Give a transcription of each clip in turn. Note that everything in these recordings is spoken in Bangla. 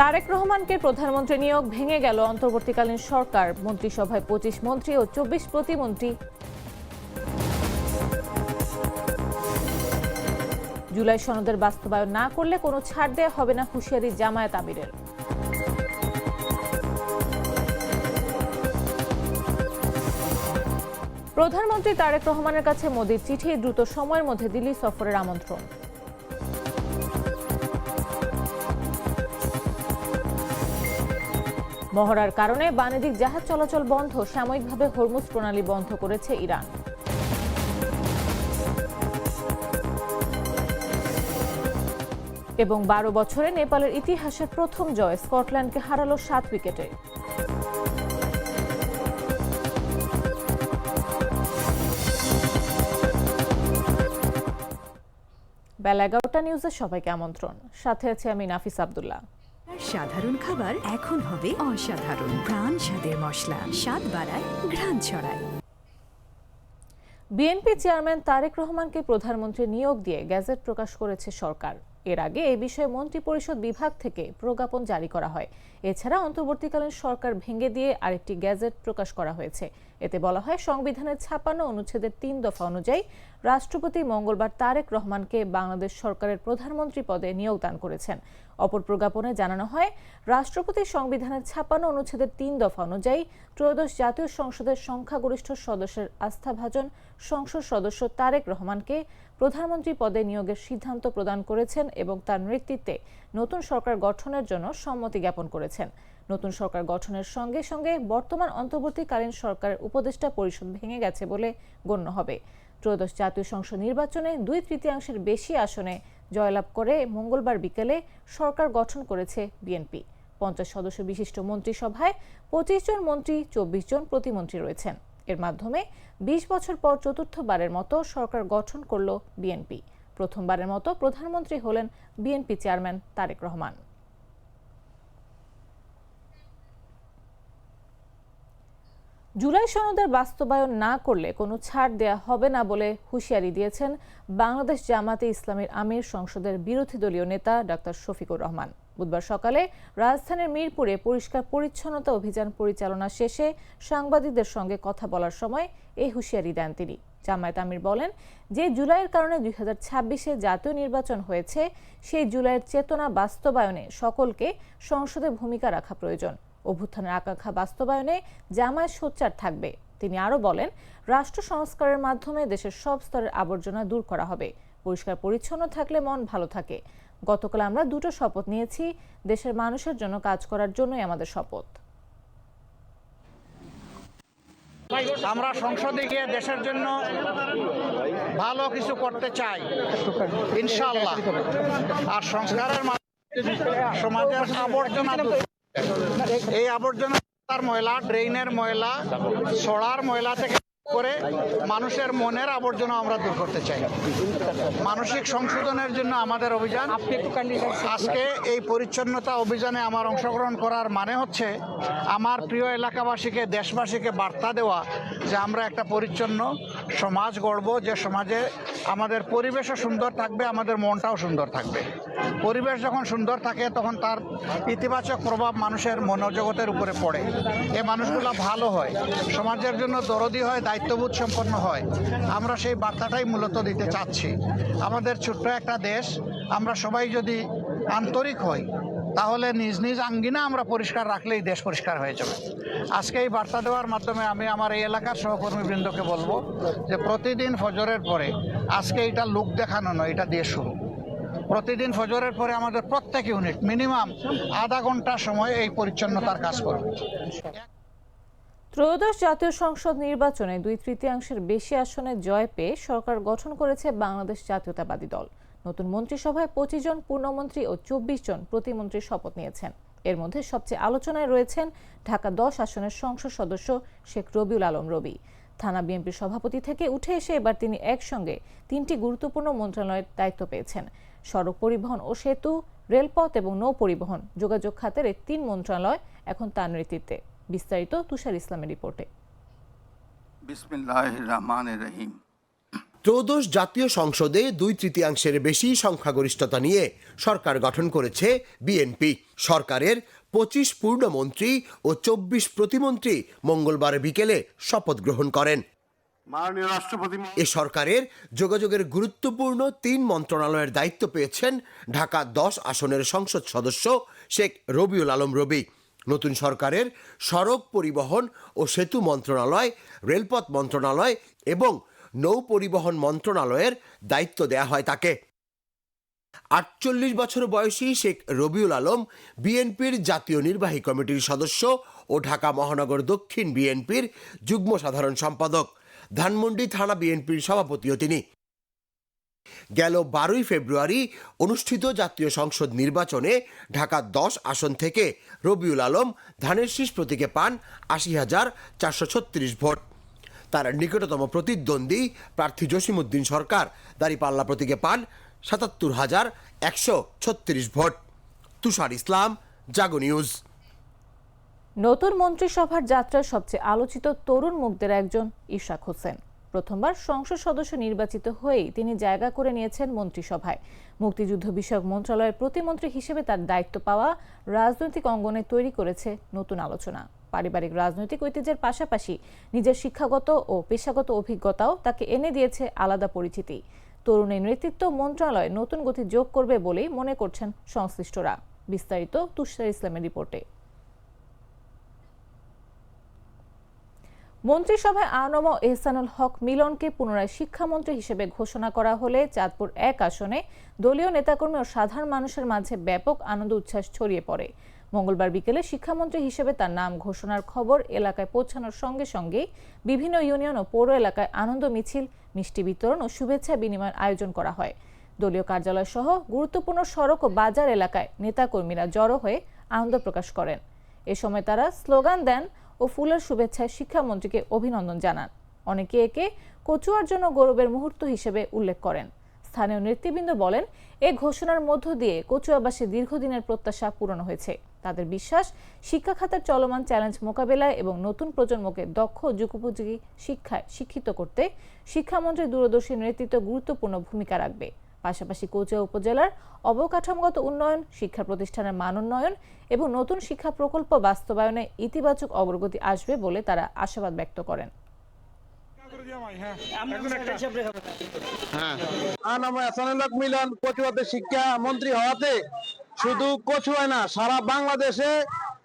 তারেক রহমানকে প্রধানমন্ত্রী নিয়োগ ভেঙে গেল অন্তর্বর্তীকালীন সরকার। মন্ত্রিসভায় পঁচিশ মন্ত্রী ও চব্বিশ প্রতিমন্ত্রী। জুলাই সনদের বাস্তবায়ন না করলে কোনো ছাড় দেওয়া হবে না হুঁশিয়ারি জামায়াত আমিরের। প্রধানমন্ত্রী তারেক রহমানের কাছে মোদির চিঠি, দ্রুত সময়ের মধ্যে দিল্লি সফরের আমন্ত্রণ। মহড়ার কারণে বাণিজ্যিক জাহাজ চলাচল বন্ধ, সাময়িকভাবে হরমুজ প্রণালী বন্ধ করেছে ইরান। এবং বারো বছরে নেপালের ইতিহাসের প্রথম জয়, স্কটল্যান্ডকে হারালো সাত উইকেটে। বেলা এগারোটা নিউজে সবাইকে আমন্ত্রণ। সাথে আছে আমি নাফিস আবদুল্লাহ। সাধারণ খাবার এখন হবে অসাধারণ। প্রাণ স্বাদের মশলা, স্বাদ বাড়ায়, ঘ্রাণ ছড়ায়। বিএনপি চেয়ারম্যান তারেক রহমানকে প্রধানমন্ত্রী নিয়োগ দিয়ে গ্যাজেট প্রকাশ করেছে সরকার। এর আগে এ বিষয়ে মন্ত্রী পরিষদ বিভাগ থেকে প্রজ্ঞাপন জারি করা হয়। এছাড়া অন্তর্বর্তীকালীন সরকার ভেঙে দিয়ে আরেকটি গ্যাজেট প্রকাশ করা হয়েছে। এতে বলা হয়, সংবিধানের ছাপান্ন অনুচ্ছেদের তিন দফা অনুযায়ী রাষ্ট্রপতি মঙ্গলবার তারেক রহমানকে বাংলাদেশ সরকারের প্রধানমন্ত্রী পদে নিয়োগদান করেছেন। অপর প্রজ্ঞাপনে জানানো হয়, রাষ্ট্রপতি সংবিধানের ছাপান্ন অনুচ্ছেদের তিন দফা অনুযায়ী ত্রয়োদশ জাতীয় সংসদের সংখ্যাগরিষ্ঠ সদস্যের আস্থাভাজন সংসদ সদস্য তারেক রহমানকে প্রধানমন্ত্রী পদে নিয়োগের সিদ্ধান্ত প্রদান করেছেন এবং তার নেতৃত্বে নতুন সরকার গঠনের জন্য সম্মতি জ্ঞাপন করেছেন। নতুন সরকার গঠনের সঙ্গে সঙ্গে বর্তমান অন্তর্বর্তীকালীন সরকারের উপদেষ্টা পরিষদ ভেঙে গেছে বলে গণ্য হবে। ত্রয়োদশ জাতীয় সংসদ নির্বাচনে দুই তৃতীয়াংশের বেশি আসনে জয়লাভ করে মঙ্গলবার বিকেলে সরকার গঠন করেছে বিএনপি। পঞ্চাশ সদস্য বিশিষ্ট মন্ত্রিসভায় পঁচিশ জন মন্ত্রী, চব্বিশ জন প্রতিমন্ত্রী রয়েছেন। এর মাধ্যমে বিশ বছর পর চতুর্থবারের মতো সরকার গঠন করল বিএনপি। প্রথমবারের মতো প্রধানমন্ত্রী হলেন BNP chairman Tarique Rahman. July সনদের বাস্তবায়ন না করলে কোনো ছাড় দেয়া হবে না বলে হুঁশিয়ারি দিয়েছেন বাংলাদেশ জামাতে ইসলামের আমির সংসদের বিরোধী দলীয় নেতা ডক্টর শফিকুর রহমান। বুধবার সকালে রাজধানীর মিরপুরে পরিষ্কার পরিচ্ছন্নতা অভিযান পরিচালনা শেষে সাংবাদিকদের সঙ্গে কথা বলার সময় এই হুঁশিয়ারি দেন তিনি। জামায়াত আমির বলেন, যে জুলাইয়ের কারণে দুই হাজার ছাব্বিশে জাতীয় নির্বাচন হয়েছে, সেই জুলাইয়ের চেতনা বাস্তবায়নে সকলকে সংসদে ভূমিকা রাখা প্রয়োজন। অভ্যুত্থানের আকাঙ্ক্ষা বাস্তবায়নে জামায়াত সোচ্চার থাকবে। তিনি আরও বলেন, রাষ্ট্র সংস্কারের মাধ্যমে দেশের সব স্তরের আবর্জনা দূর করা হবে। পরিষ্কার পরিচ্ছন্ন থাকলে মন ভালো থাকে। গতকাল আমরা দুটো শপথ নিয়েছি, দেশের মানুষের জন্য কাজ করার জন্যই আমাদের শপথ। আমরা সংসদে গিয়ে দেশের জন্য ভালো কিছু করতে চাই, ইনশাআল্লাহ। আর সংস্কারের সমাজের আবর্জনা। এই আবর্জনা তার ময়লা ড্রেনের ময়লা ছড়ার ময়লা থেকে করে মানুষের মনের আবর্জনা আমরা দূর করতে চাই। মানসিক সংশোধনের জন্য আমাদের অভিযান। আজকে এই পরিচ্ছন্নতা অভিযানে আমার অংশগ্রহণ করার মানে হচ্ছে আমার প্রিয় এলাকাবাসীকে দেশবাসীকে বার্তা দেওয়া যে আমরা একটা পরিচ্ছন্ন সমাজ গড়ব যে সমাজে আমাদের পরিবেশও সুন্দর থাকবে, আমাদের মনটাও সুন্দর থাকবে। পরিবেশ যখন সুন্দর থাকে, তখন তার ইতিবাচক প্রভাব মানুষের মনোজগতের উপরে পড়ে। এ মানুষগুলো ভালো হয়, সমাজের জন্য দরদি হয়, দায়িত্ববোধ সম্পন্ন হয়। আমরা সেই বার্তাটাই মূলত দিতে চাচ্ছি। আমাদের ছোট্ট একটা দেশ, আমরা সবাই যদি আন্তরিক হই তাহলে নিজ নিজ আঙ্গিনা আমরা পরিষ্কার রাখলেই দেশ পরিষ্কার হয়ে যাবে। আজকে এই বার্তা দেওয়ার মাধ্যমে আমি আমার এই এলাকার সহকর্মীবৃন্দকে বলব যে প্রতিদিন ফজরের পরে আজকে এটা লোক দেখানো নয়, এটা দিয়ে শুরু। প্রতিদিন ফজরের পরে আমাদের প্রত্যেক ইউনিট মিনিমাম আধা ঘণ্টা সময় এই পরিচ্ছন্নতার কাজ করবে। ত্রয়োদশ জাতীয় সংসদ নির্বাচনে দুই তৃতীয়াংশের বেশি আসনে জয় পেয়ে সরকার গঠন করেছে বাংলাদেশ জাতীয়তাবাদী দল। নতুন মন্ত্রিসভায় পঁচিশ জন পূর্ণমন্ত্রী ও চব্বিশ জন প্রতিমন্ত্রী শপথ নিয়েছেন। এর মধ্যে সবচেয়ে আলোচনায় রয়েছেন ঢাকা দশ আসনের সংসদ সদস্য শেখ রবিউল আলম রবি। থানা বিএনপির সভাপতি থেকে উঠে এসে এবার তিনি একসঙ্গে তিনটি গুরুত্বপূর্ণ মন্ত্রণালয়ের দায়িত্ব পেয়েছেন। সড়ক পরিবহন ও সেতু, রেলপথ এবং নৌ পরিবহন যোগাযোগ খাতের এই তিন মন্ত্রণালয় এখন তার নেতৃত্বে। বিস্তারিত তুষার ইসলামের রিপোর্টে। বিসমিল্লাহ রহমান রহিম। ত্রয়োদশ জাতীয় সংসদে দুই তৃতীয়াংশের বেশি সংখ্যাগরিষ্ঠতা নিয়ে সরকার গঠন করেছে বিএনপি। সরকারের পঁচিশ পূর্ণমন্ত্রী ও চব্বিশ প্রতিমন্ত্রী মঙ্গলবার বিকেলে শপথ গ্রহণ করেন। মাননীয় রাষ্ট্রপতি এ সরকারের যোগাযোগের গুরুত্বপূর্ণ তিন মন্ত্রণালয়ের দায়িত্ব পেয়েছেন ঢাকা দশ আসনের সংসদ সদস্য শেখ রবিউল আলম রবি। নতুন সরকারের সড়ক পরিবহন ও সেতু মন্ত্রণালয় রেলপথ মন্ত্রণালয় এবং নৌ পরিবহন মন্ত্রণালয়ের দায়িত্ব দেয়া হয় তাকে। আটচল্লিশ বছর বয়সী শেখ রবিউল আলম বিএনপির জাতীয় নির্বাহী কমিটির সদস্য ও ঢাকা মহানগর দক্ষিণ বিএনপির যুগ্ম সাধারণ সম্পাদক। ধানমন্ডি থানা বিএনপির সভাপতিও তিনি। গেল বারোই ফেব্রুয়ারি অনুষ্ঠিত জাতীয় সংসদ নির্বাচনে ঢাকা দশ আসন থেকে রবিউল আলম ধানের শীষ প্রতীকে পান আশি হাজার চারশো ছত্রিশ ভোট। তার নিকটতম প্রতিদ্বন্দ্বী প্রার্থী জসিমউদ্দিন সরকার। দাঁড়িপাল্লা প্রতীকে পান সাতাত্তর হাজার একশো ছত্রিশ ভোট। তুষার ইসলাম, জাগো নিউজ। নতুন মন্ত্রিসভার যাত্রার সবচেয়ে আলোচিত তরুণ মুখদের একজন ইশাক হোসেন। প্রথমবার সংসদ সদস্য নির্বাচিত হয়েই তিনি জায়গা করে নিয়েছেন মন্ত্রিসভায়। মুক্তিযুদ্ধ বিষয়ক মন্ত্রণালয়ের প্রতিমন্ত্রী হিসেবে তার দায়িত্ব পাওয়া রাজনৈতিক অঙ্গনে তৈরি করেছে নতুন আলোচনা। পারিবারিক রাজনৈতিক ঐতিহ্যের পাশাপাশি নিজের শিক্ষাগত ও পেশাগত অভিজ্ঞতাও তাকে এনে দিয়েছে আলাদা পরিচিতি। তরুণের নেতৃত্ব মন্ত্রণালয়ে নতুন গতি যোগ করবে বলেই মনে করছেন সংশ্লিষ্টরা। বিস্তারিত তুষার ইসলামের রিপোর্টে। মন্ত্রিসভায় আনম এহসানুল হক মিলনকে পুনরায় শিক্ষামন্ত্রী হিসেবে ঘোষণা করা হলে চাঁদপুর এক আসনে দলীয় নেতাকর্মী ও সাধারণ মানুষের মাঝে ব্যাপক আনন্দ উচ্ছ্বাস ছড়িয়ে পড়ে। মঙ্গলবার বিকেলে শিক্ষামন্ত্রী হিসেবে তার নাম ঘোষণার খবর এলাকায় পৌঁছানোর সঙ্গে সঙ্গেই বিভিন্ন ইউনিয়ন ও পৌর এলাকায় আনন্দ মিছিল, মিষ্টি বিতরণ ও শুভেচ্ছা বিনিময়ের আয়োজন করা হয়। দলীয় কার্যালয় সহ গুরুত্বপূর্ণ সড়ক ও বাজার এলাকায় নেতাকর্মীরা জড়ো হয়ে আনন্দ প্রকাশ করেন। এ সময় তারা স্লোগান দেন ও ফুলের শুভেচ্ছায় শিক্ষামন্ত্রীকে অভিনন্দন জানান। অনেকে একে কচুয়ার জন্য গৌরবের মুহূর্ত হিসেবে উল্লেখ করেন। স্থানীয় নেতৃবৃন্দ বলেন, এ ঘোষণার মধ্য দিয়ে কচুয়াবাসী দীর্ঘদিনের প্রত্যাশা পূরণ হয়েছে। তাদের বিশ্বাস, শিক্ষা খাতের চলমান চ্যালেঞ্জ মোকাবেলায় এবং নতুন প্রজন্মকে দক্ষ, যুগোপযোগী শিক্ষায় শিক্ষিত করতে শিক্ষামন্ত্রী দূরদর্শী নেতৃত্ব গুরুত্বপূর্ণ ভূমিকা রাখবে। পাশাপাশি কচুয়া উপজেলার অবকাঠামোগত উন্নয়ন, শিক্ষা প্রতিষ্ঠানের মান উন্নয়ন এবং নতুন শিক্ষা প্রকল্প বাস্তবায়নে ইতিবাচক অগ্রগতি আসবে বলে তারা আশাবাদ ব্যক্ত করেন। মিলন কচুয়াতে শিক্ষা মন্ত্রী হওয়াতে শুধু কচুয়ায় না সারা বাংলাদেশে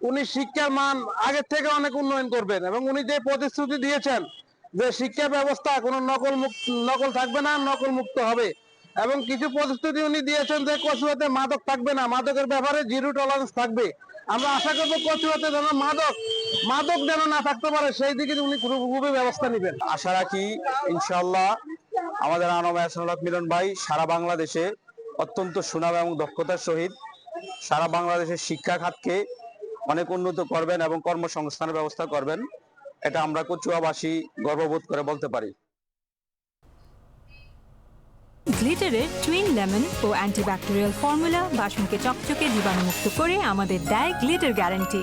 উনি শিক্ষার মান আগের থেকে অনেক উন্নয়ন করবেন এবং উনি যে প্রতিশ্রুতি দিয়েছেন যে শিক্ষা ব্যবস্থা কোনো নকল মুক্ত নকল থাকবে না নকল মুক্ত হবে। এবং কিছু প্রতিশ্রুতি উনি দিয়েছেন যে কচুয়াতে মাদক থাকবে না মাদকের ব্যাপারে জিরো টলারেন্স থাকবে। আমরা আশা করব কচুয়াতে যেন মাদক মাদক যেন না থাকতে পারে, সেই দিকে উনি খুবই ব্যবস্থা নেবেন। আশা রাখি ইনশাল্লাহ আমাদের এহসানুল্লাহ মিলন ভাই সারা বাংলাদেশে অত্যন্ত সুনাম এবং দক্ষতার সহিত সারা বাংলাদেশের শিক্ষা খাতকে অনেক উন্নত করবেন এবং কর্মসংস্থানের ব্যবস্থা করবেন। এটা আমরা কচুয়াবাসী গর্ববোধ করে বলতে পারি। গ্লিটারের টুইন লেমন ও অ্যান্টিব্যাকটেরিয়াল ফর্মুলা বাসনকে চকচকে জীবাণুমুক্ত করে আমাদের দেয় গ্লিটার গ্যারান্টি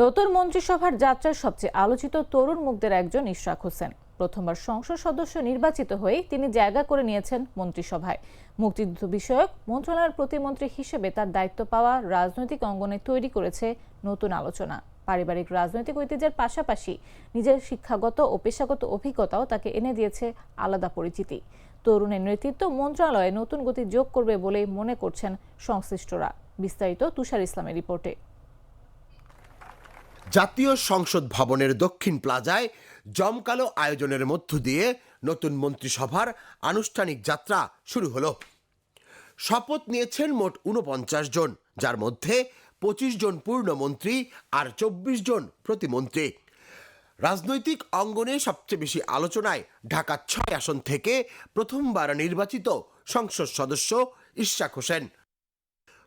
নতুন মন্ত্রিসভার যাত্রার সবচেয়ে আলোচিত তরুণ মুখদের একজন ইশরাক হোসেন। প্রথমবার সংসদ সদস্য নির্বাচিত হয়ে তিনি জায়গা করে নিয়েছেন মন্ত্রিসভায়। মুক্তিযুদ্ধ বিষয়ক মন্ত্রণালয়ের প্রতিমন্ত্রী হিসেবে তার দায়িত্ব পাওয়া রাজনৈতিক অঙ্গনে তৈরি করেছে নতুন আলোচনা। পারিবারিক রাজনৈতিক ঐতিহ্যের পাশাপাশি নিজের শিক্ষাগত ও পেশাগত অভিজ্ঞতাও তাকে এনে দিয়েছে আলাদা পরিচিতি। তরুণের নেতৃত্ব মন্ত্রণালয়ে নতুন গতি যোগ করবে বলেই মনে করছেন সংশ্লিষ্টরা। বিস্তারিত তুষার ইসলামের রিপোর্টে। জাতীয় সংসদ ভবনের দক্ষিণ প্লাজায় জমকালো আয়োজনের মধ্য দিয়ে নতুন মন্ত্রিসভার আনুষ্ঠানিক যাত্রা শুরু হলো। শপথ নিয়েছেন মোট উনপঞ্চাশ জন, যার মধ্যে পঁচিশ জন পূর্ণমন্ত্রী আর চব্বিশ জন প্রতিমন্ত্রী। রাজনৈতিক অঙ্গনে সবচেয়ে বেশি আলোচনায় ঢাকা ছয় আসন থেকে প্রথমবার নির্বাচিত সংসদ সদস্য ইশাক হোসেন।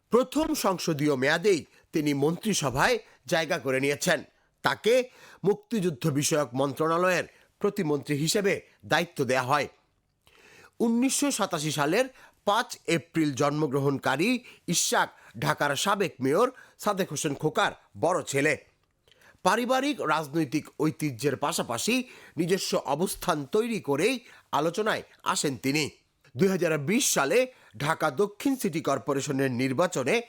প্রথম সংসদীয় মেয়াদেই তিনি মন্ত্রিসভায় জায়গা করে নিয়েছেন। তাকে মুক্তিযুদ্ধ বিষয়ক মন্ত্রণালয়ের প্রতিমন্ত্রী হিসেবে দায়িত্ব দেয়া হয়। উনিশশো সাতাশি সালের পাঁচ এপ্রিল জন্মগ্রহণকারী ইশাক ঢাকার সাবেক মেয়র সাদেক হোসেন খোকার বড় ছেলে। পারিবারিক রাজনৈতিক ঐতিহ্যের পাশাপাশি নিজস্ব অবস্থান তৈরি করেই আলোচনায় আসেন তিনি। দুই হাজার বিশ সালে ঢাকা দক্ষিণ সিটি কর্পোরেশনের নির্বাচনে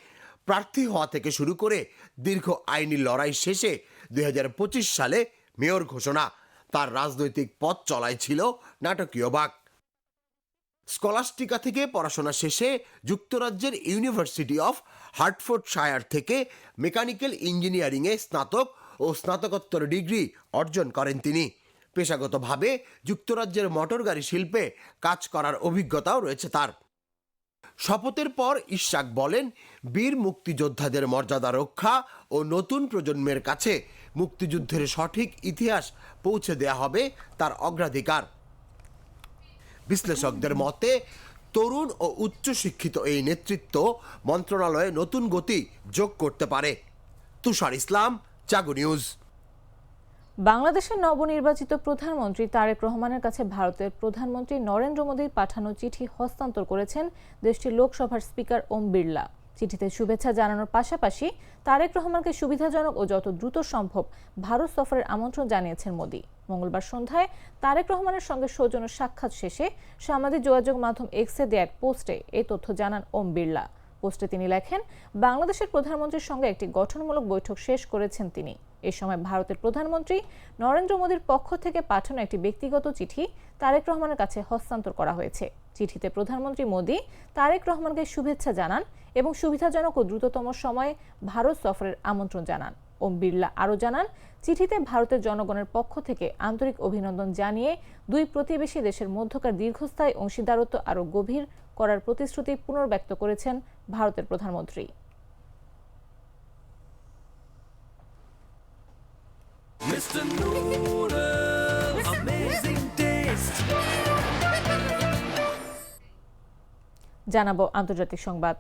প্রার্থী হওয়া থেকে শুরু করে দীর্ঘ আইনি লড়াই শেষে দুই হাজার পঁচিশ সালে মেয়র ঘোষণা, তার রাজনৈতিক পথ চলায় ছিল নাটকীয় বাক। স্কলাস্টিকা থেকে পড়াশোনা শেষে যুক্তরাজ্যের ইউনিভার্সিটি অফ হার্টফোর্ড শায়ার থেকে মেকানিক্যাল ইঞ্জিনিয়ারিংয়ে স্নাতক ও স্নাতকোত্তর ডিগ্রি অর্জন করেন তিনি। পেশাগতভাবে যুক্তরাজ্যের মোটর গাড়ি শিল্পে কাজ করার অভিজ্ঞতাও রয়েছে তার। শপথের পর ইশাক বলেন, বীর মুক্তিযোদ্ধাদের মর্যাদা রক্ষা ও নতুন প্রজন্মের কাছে মুক্তিযুদ্ধের সঠিক ইতিহাস পৌঁছে দেয়া হবে তার অগ্রাধিকার। বিশ্লেষকদের মতে, তরুণ ও উচ্চশিক্ষিত এই নেতৃত্ব মন্ত্রণালয়ে নতুন গতি যোগ করতে পারে। তুষার ইসলাম চাগু নিউজ বাংলাদেশের নবনির্বাচিত প্রধানমন্ত্রী তারেক রহমানের কাছে ভারতের প্রধানমন্ত্রী নরেন্দ্র মোদীর পাঠানো চিঠি হস্তান্তর করেছেন দেশটির লোকসভার স্পিকার ওম বিড়লা। চিঠিতে শুভেচ্ছা জানানোর পাশাপাশি তারেক রহমানকে সুবিধাজনক ও যত দ্রুত সম্ভব ভারত সফরের আমন্ত্রণ জানিয়েছেন মোদী। মঙ্গলবার সন্ধ্যায় তারেক রহমানের সঙ্গে সৌজন্য সাক্ষাৎ শেষে সামাজিক যোগাযোগ মাধ্যম এক্সে দেয়া এক পোস্টে এই তথ্য জানান ওম বিড়লা। পোস্টে তিনি লেখেন, বাংলাদেশের প্রধানমন্ত্রীর সঙ্গে একটি গঠনমূলক বৈঠক শেষ করেছেন তিনি। এ সময় ভারতের প্রধানমন্ত্রী নরেন্দ্র মোদীর পক্ষ থেকে পাঠানো একটি ব্যক্তিগত চিঠি তারেক রহমানের কাছে হস্তান্তর করা হয়েছে। চিঠিতে প্রধানমন্ত্রী মোদী তারেক রহমানকে শুভেচ্ছা জানান এবং সুবিধাজনক ও দ্রুততম সময়ে ভারত সফরের আমন্ত্রণ জানান। ওম বিড়লা আরও জানান, চিঠিতে ভারতের জনগণের পক্ষ থেকে আন্তরিক অভিনন্দন জানিয়ে দুই প্রতিবেশী দেশের মধ্যকার দীর্ঘস্থায়ী অংশীদারত্ব আরও গভীর করার প্রতিশ্রুতি পুনর্ব্যক্ত করেছেন ভারতের প্রধানমন্ত্রী Mr. Noodles, amazing taste. জানাব আন্তর্জাতিক সংবাদ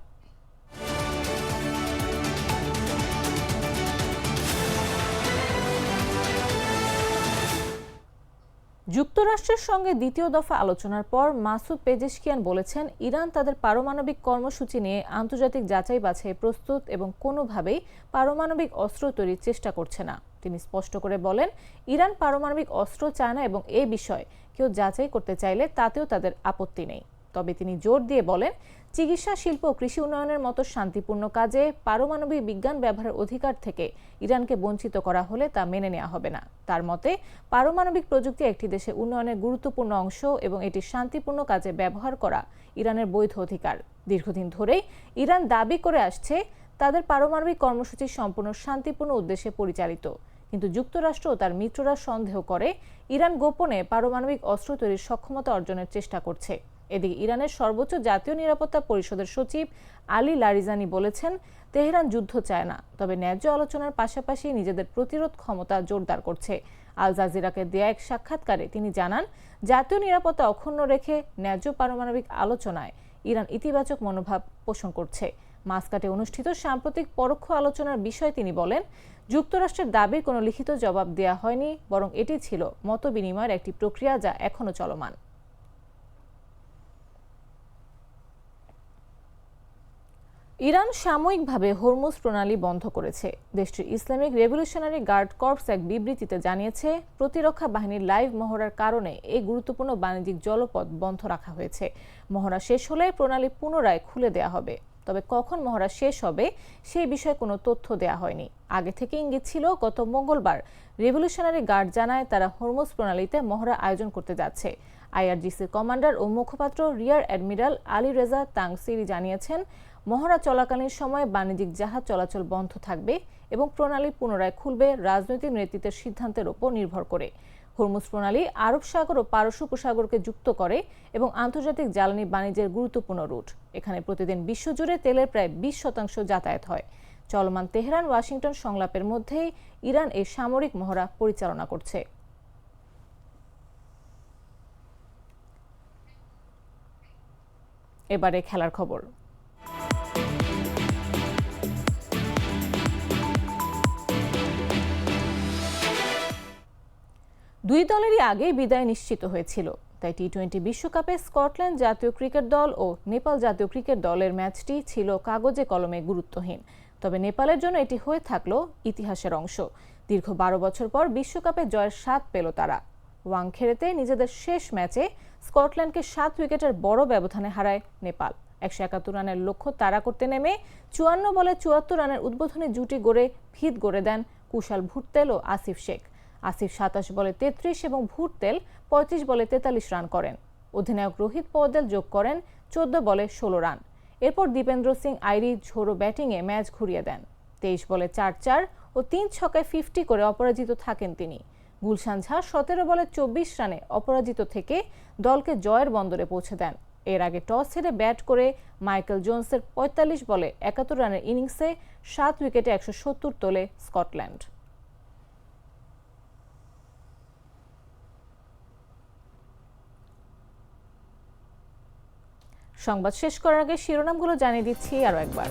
যুক্তরাষ্ট্রের সঙ্গে দ্বিতীয় দফা আলোচনার পর মাসুদ পেজেশকিয়ান বলেছেন, ইরান তাদের পারমাণবিক কর্মসূচি নিয়ে আন্তর্জাতিক যাচাই বাছাই প্রস্তুত এবং কোনোভাবেই পারমাণবিক অস্ত্র তৈরির চেষ্টা করছে না। তিনি স্পষ্ট করে বলেন, ইরান পারমাণবিক অস্ত্র চায় না এবং এ বিষয়ে কেউ যাচাই করতে চাইলে তাতেও তাদের আপত্তি নেই। তবে তিনি জোর দিয়ে বলেন, চিকিৎসা, শিল্প কৃষি উন্নয়নের মতো শান্তিপূর্ণ কাজে পারমাণবিক বিজ্ঞান ব্যবহারের অধিকার থেকে ইরানকে বঞ্চিত করা হলে তা মেনে নেওয়া হবে না। তার মতে, পারমাণবিক প্রযুক্তি একটি দেশের উন্নয়নের গুরুত্বপূর্ণ অংশ এবং এটি শান্তিপূর্ণ কাজে ব্যবহার করা ইরানের বৈধ অধিকার। দীর্ঘদিন ধরেই ইরান দাবি করে আসছে, তাদের পারমাণবিক কর্মসূচি সম্পূর্ণ শান্তিপূর্ণ উদ্দেশ্যে পরিচালিত। কিন্তু যুক্তরাষ্ট্র ও তার মিত্ররা সন্দেহ করে, ইরান গোপনে পারমাণবিক অস্ত্র তৈরির সক্ষমতা অর্জনের চেষ্টা করছে। এদিকে ইরানের সর্বোচ্চ জাতীয় নিরাপত্তা পরিষদের সচিব আলী লারিজানি বলেছেন, তেহরান যুদ্ধ চায় না, তবে ন্যায্য আলোচনার পাশাপাশি নিজেদের প্রতিরোধ ক্ষমতা জোরদার করছে। আল জাজিরাকে দেয়া এক সাক্ষাৎকারে তিনি জানান, জাতীয় নিরাপত্তা অক্ষুণ্ণ রেখে ন্যায্য পারমাণবিক আলোচনায় ইরান ইতিবাচক মনোভাব পোষণ করছে। মাসকাটে অনুষ্ঠিত সাম্প্রতিক পরোক্ষ আলোচনার বিষয়ে তিনি বলেন, যুক্তরাষ্ট্রের দাবির কোনো লিখিত জবাব দেয়া হয়নি, বরং এটি ছিল মত বিনিময়ের একটি প্রক্রিয়া যা এখনও চলমান। ইরান সাময়িকভাবে হরমুজ প্রণালী বন্ধ করেছে। দেশটির ইসলামিক রেভলিউশনারি গার্ড কর্পস এক বিবৃতিতে জানিয়েছে, প্রতিরক্ষা বাহিনীর লাইভ মহড়ার কারণে এই গুরুত্বপূর্ণ বাণিজ্যিক জলপথ বন্ধ রাখা হয়েছে। মহড়া শেষ হলে প্রণালী পুনরায় খুলে দেয়া হবে। তবে কখন মহড়া শেষ হবে, সেই বিষয়ে কোনো তথ্য দেয়া হয়নি। আগে থেকে ইঙ্গিত ছিল, গত মঙ্গলবার রেভলিউশনারি গার্ড জানায় তারা হরমুজ প্রণালীতে মহড়া আয়োজন করতে যাচ্ছে। আইআরজিসির কমান্ডার ও মুখপাত্র rear admiral Ali Reza Tangsiri জানিয়েছেন মহড়া চলাকালীন সময়ে বাণিজ্যিক জাহাজ চলাচল বন্ধ থাকবে এবং প্রণালী পুনরায় খুলবে রাজনৈতিক নেতৃত্বের সিদ্ধান্তের উপর নির্ভর করে। হরমুজ প্রণালী আরব সাগর ও পারস্য উপসাগরকে যুক্ত করে এবং আন্তর্জাতিক জ্বালানি বাণিজ্যের গুরুত্বপূর্ণ রুট। এখানে প্রতিদিন বিশ্বজুড়ে তেলের প্রায় বিশ শতাংশ যাতায়াত হয়। চলমান তেহরান, ওয়াশিংটন সংলাপের মধ্যেই ইরান এই সামরিক মহড়া পরিচালনা করছে। এবারে খেলার খবর। দুই দলেরই আগে বিদায় নিশ্চিত হয়েছিল। তাই টি টোয়েন্টি বিশ্বকাপে স্কটল্যান্ড জাতীয় ক্রিকেট দল ও নেপাল জাতীয় ক্রিকেট দলের ম্যাচটি ছিল কাগজে কলমে গুরুত্বহীন। তবে নেপালের জন্য এটি হয়ে থাকল ইতিহাসের অংশ। দীর্ঘ বারো বছর পর বিশ্বকাপে জয়ের স্বাদ পেল তারা। ওয়াংখেড়েতে নিজেদের শেষ ম্যাচে স্কটল্যান্ডকে সাত উইকেটের বড় ব্যবধানে হারায় নেপাল। একশো একাত্তর রানের লক্ষ্য তাড়া করতে নেমে চুয়ান্ন বলে চুয়াত্তর রানের উদ্বোধনী জুটি গড়ে ভিত গড়ে দেন কুশাল ভুট্টেল ও আসিফ শেখ। আসিফ সাতাশ বলে তেত্রিশ এবং ভুট্টেল পঁয়ত্রিশ বলে তেতাল্লিশ রান করেন। অধিনায়ক রোহিত পৌদেল যোগ করেন চোদ্দ বলে ষোলো রান। এরপর দীপেন্দ্র সিং আইরি ঝোড়ো ব্যাটিংয়ে ম্যাচ ঘুরিয়ে দেন। তেইশ বলে চার চার ও তিন ছকায় ফিফটি করে অপরাজিত থাকেন তিনি। গুলশান ঝা সতেরো বলে চব্বিশ রানে অপরাজিত থেকে দলকে জয়ের বন্দরে পৌঁছে দেন। এর আগে টস হেরে ব্যাট করে মাইকেল জোনসের পঁয়তাল্লিশ বলে একাত্তর রানের ইনিংসে সাত উইকেটে একশো সত্তর তোলে স্কটল্যান্ড। সংবাদ শেষ করার আগে শিরোনামগুলো জানিয়ে দিচ্ছি আরও একবার।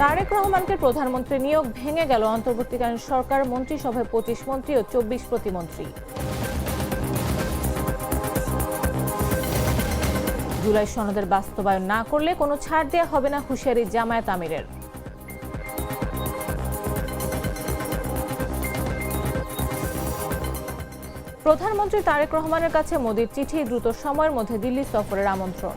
তারেক রহমানকে প্রধানমন্ত্রী নিয়োগ ভেঙে গেল অন্তর্বর্তীকালীন সরকার, মন্ত্রিসভায় পঁচিশ মন্ত্রী ও চব্বিশ প্রতিমন্ত্রী। জুলাই সনদের বাস্তবায়ন না করলে কোনো ছাড় দেওয়া হবে না হুঁশিয়ারি জামায়াত আমিরের। প্রধানমন্ত্রী তারেক রহমানের কাছে মোদির চিঠি দ্রুত সময়ের মধ্যে দিল্লি সফরের আমন্ত্রণ।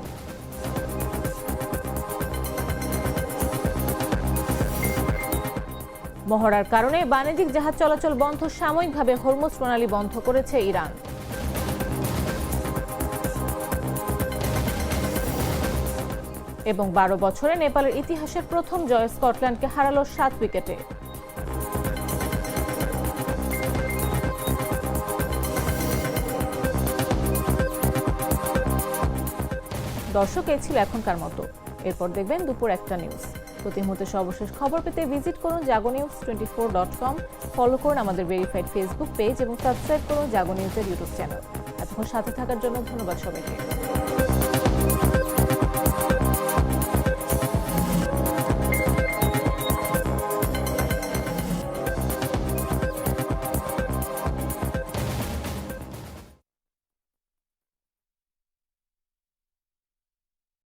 মহড়ার কারণে বাণিজ্যিক জাহাজ চলাচল বন্ধ, সাময়িকভাবে হরমুজ প্রণালী বন্ধ করেছে ইরান। এবং বারো বছরে নেপালের ইতিহাসের প্রথম জয় স্কটল্যান্ডকে হারালো সাত উইকেটে। দর্শক ছিল এখনকার মতো। এরপর দেখবেন দুপুর একটা নিউজ প্রতি মুহূর্তে সর্বশেষ খবর পেতে ভিজিট করুন Jago news twenty four dot com follow করুন আমাদের ভেরিফাইড ফেসবুক পেজ এবং সাবস্ক্রাইব করুন জাগো নিউজের ইউটিউব চ্যানেল এতক্ষণ সাথে থাকার জন্য ধন্যবাদ সবাইকে।